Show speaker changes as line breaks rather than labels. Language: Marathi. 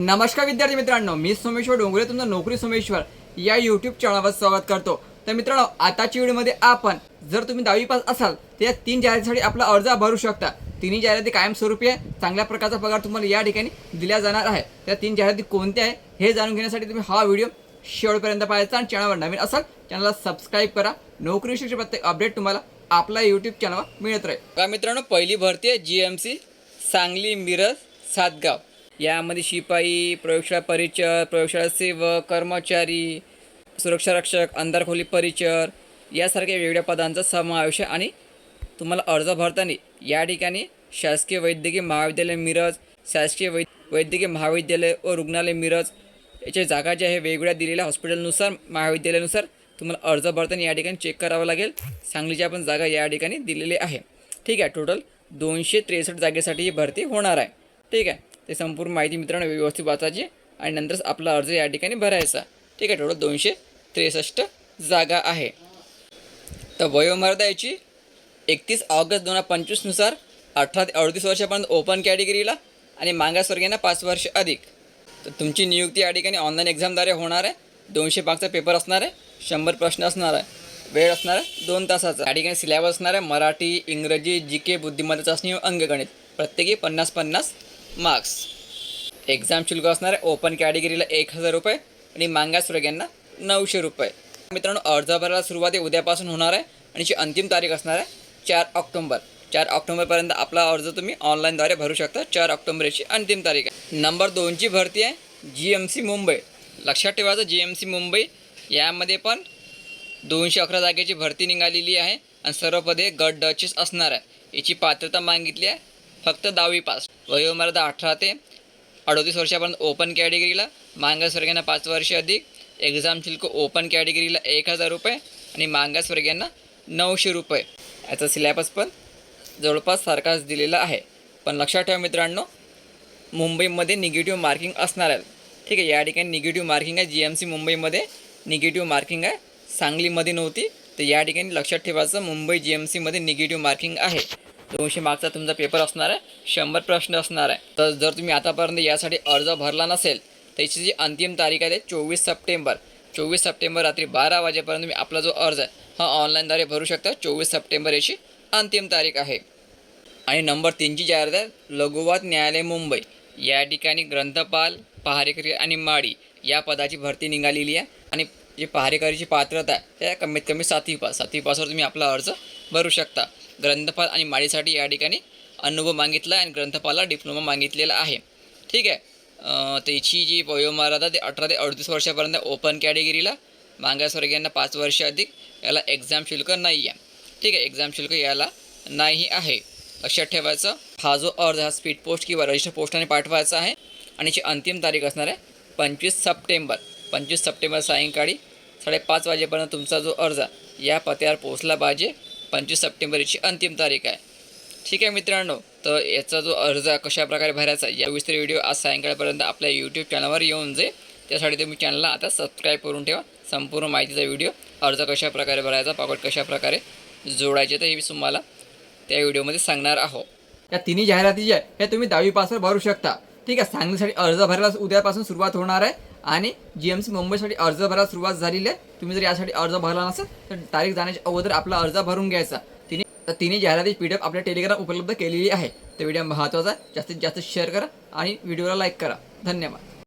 नमस्कार विद्यार्थी मित्रांनो मी सोमेश्वर डोंगरे तुमचं नोकरी सोमेश्वर या युट्यूब चॅनलवर स्वागत करतो. तर मित्रांनो आताच्या व्हिडिओमध्ये आपण जर तुम्ही दहावी पास असाल तर या तीन जाहिरातीसाठी आपला अर्ज भरू शकता. तिन्ही जाहिराती कायमस्वरूपी आहे. चांगल्या प्रकारचा पगार तुम्हाला या ठिकाणी दिला जाणार आहे. त्या तीन जाहिराती कोणत्या आहे हे जाणून घेण्यासाठी तुम्ही हा व्हिडिओ शेवटपर्यंत पाहायचा आणि चॅनलवर नवीन असाल चॅनलला सबस्क्राईब करा. नोकरीविषयीचे प्रत्येक अपडेट तुम्हाला आपल्या यूट्यूब चॅनलवर मिळत राहील. मित्रांनो पहिली भरती आहे G M C Sangli Miraj Satgaon. यामध्ये शिपाई प्रयोगशाळा परिचर प्रयोगशाळा सेवक कर्मचारी सुरक्षारक्षक अंधारखोली परिचर यासारख्या वेगवेगळ्या पदांचा समावेश आहे. आणि तुम्हाला अर्ज भरताना या ठिकाणी शासकीय वैद्यकीय महाविद्यालय मिरज शासकीय वै वैद्यकीय महाविद्यालय व रुग्णालय मिरज याच्या जागा ज्या आहे वेगवेगळ्या दिलेल्या हॉस्पिटलनुसार महाविद्यालयानुसार तुम्हाला अर्ज भरताना या ठिकाणी चेक करावं लागेल. सांगलीच्या पण जागा या ठिकाणी दिलेली आहे. ठीक आहे टोटल दोनशे त्रेसष्ट जागेसाठी ही भरती होणार आहे. ठीक आहे. ते संपूर्ण माहिती मित्रांनो व्यवस्थित वाचायची आणि नंतरच आपला अर्ज या ठिकाणी भरायचा. ठीक आहे टोटल दोनशे त्रेसष्ट जागा आहे. तर वयोमर्यादा याची एकतीस ऑगस्ट दोन हजार पंचवीसनुसार अठरा ते अडतीस वर्षापर्यंत ओपन कॅटेगरीला आणि मागासवर्गीयांना पाच वर्ष अधिक. तर तुमची नियुक्ती या ठिकाणी ऑनलाईन एक्झामद्वारे होणार आहे. दोनशे मार्कचा पेपर असणार आहे शंभर प्रश्न असणार आहे वेळ असणार आहे दोन तासाचा. या ठिकाणी सिलेबस असणार आहे मराठी इंग्रजी जी के बुद्धिमत्ता चाचणी अंगगणित. प्रत्येकी पन्नास पन्नास मार्क्स. एक्झाम शुल्क असणार आहे ओपन कॅटेगरीला एक हजार रुपये आणि मागासवर्गीयांना नऊशे रुपये. मित्रांनो अर्ज भरायला सुरुवात आहे उद्यापासून होणार आहे आणि जी अंतिम तारीख असणार आहे चार ऑक्टोंबर. चार ऑक्टोंबरपर्यंत आपला अर्ज तुम्ही ऑनलाईनद्वारे भरू शकता. चार ऑक्टोंबरची याची अंतिम तारीख आहे. नंबर दोनची भरती आहे जी एम सी मुंबई. लक्षात ठेवायचं जी एम सी मुंबई यामध्ये पण दोनशे अकरा जागेची भरती निघालेली आहे आणि सर्व पदे गट डचेस असणार आहे. याची पात्रता मागितली आहे. फक्त दहावी पास. वयोमर्यादा अठरा ते अडोतीस वर्षापर्यंत ओपन कॅटेगरीला मागासवर्गीयांना पाच वर्ष अधिक एक्झाम शुल्क ओपन कॅटेगरीला एक हजार रुपये आणि मागासवर्गीयांना नऊशे रुपये. याचा सिलॅबस पण जवळपास सारखाच दिलेला आहे. पण लक्षात ठेवा मित्रांनो मुंबईमध्ये निगेटिव्ह मार्किंग असणार आहे. ठीक आहे या ठिकाणी निगेटिव्ह मार्किंग आहे. जी एम सी मुंबईमध्ये निगेटिव्ह मार्किंग आहे. सांगलीमध्ये नव्हती तर या ठिकाणी लक्षात ठेवायचं मुंबई जी एम सीमध्ये निगेटिव्ह मार्किंग आहे. दोनशे मार्कचा तुमचा पेपर असणार आहे शंभर प्रश्न असणार आहे. तर जर तुम्ही आतापर्यंत यासाठी अर्ज भरला नसेल त्याची जी अंतिम तारीख आहे ते चोवीस सप्टेंबर. चोवीस सप्टेंबर रात्री बारा वाजेपर्यंत तुम्ही आपला जो अर्ज आहे हा ऑनलाईनद्वारे भरू शकता. चोवीस सप्टेंबर याची अंतिम तारीख आहे. आणि नंबर तीनची जाहिरात आहे लघुवाद न्यायालय मुंबई. या ठिकाणी ग्रंथपाल पहारेकरी आणि माळी या पदाची भरती निघालेली आहे. आणि जी पहारेकरीची पात्रता आहे त्या कमीत कमी सातवी पास सातवी पासवर तुम्ही आपला अर्ज भरू शकता. ग्रंथपाल आणि माळीसाठी या ठिकाणी अनुभव मागितला आहे आणि ग्रंथपाला डिप्लोमा मागितलेला आहे. ठीक आहे. त्याची जी वयोमर्यादा ते अठरा ते अडतीस वर्षापर्यंत ओपन कॅटेगरीला मागासवर्गीयांना पाच वर्ष अधिक. याला एक्झाम शुल्क नाही आहे. ठीक आहे. एक्झाम शुल्क याला नाही आहे. लक्षात ठेवायचं. हा जो अर्ज हा स्पीड पोस्ट किंवा रजिस्टर पोस्टाने पाठवायचा आहे. आणि याची अंतिम तारीख असणार आहे पंचवीस सप्टेंबर. पंचवीस सप्टेंबर सायंकाळी साडेपाच वाजेपर्यंत तुमचा जो अर्ज आहे, या पत्त्यावर पोहोचला पाहिजे. पंचवीस सप्टेंबर याची अंतिम तारीख आहे. ठीक आहे मित्रांनो तर याचा जो अर्ज कशाप्रकारे भरायचा या विस्तार व्हिडिओ आज सायंकाळपर्यंत आपल्या यूट्यूब चॅनलवर येऊन जाईल. त्यासाठी तुम्ही चॅनलला आता सबस्क्राईब करून ठेवा. संपूर्ण माहितीचा व्हिडिओ अर्ज कशा प्रकारे भरायचा पाकट कशा प्रकारे जोडायचे तर हे मी तुम्हाला त्या व्हिडिओमध्ये सांगणार आहोत या तिन्ही जाहिराती जी आहे हे तुम्ही दहावी पासवर भरू शकता. ठीक आहे सांगण्यासाठी अर्ज भरायला उद्यापासून सुरुवात होणार आहे. आणि जी एम सी मुंबईसाठी अर्ज भरायला सुरुवात झालेली आहे. तुम्ही जर यासाठी अर्ज भरला नसेल तर तारीख जाण्याच्या अगोदर आपला अर्ज भरून घ्यायचा. तिने तर तिन्ही जाहिराती पी डी एफ आपल्या टेलिग्राम उपलब्ध केलेली आहे. तर व्हिडिओ महत्त्वाचा आहे. जास्तीत जास्त शेअर करा आणि व्हिडिओला लाईक करा. धन्यवाद.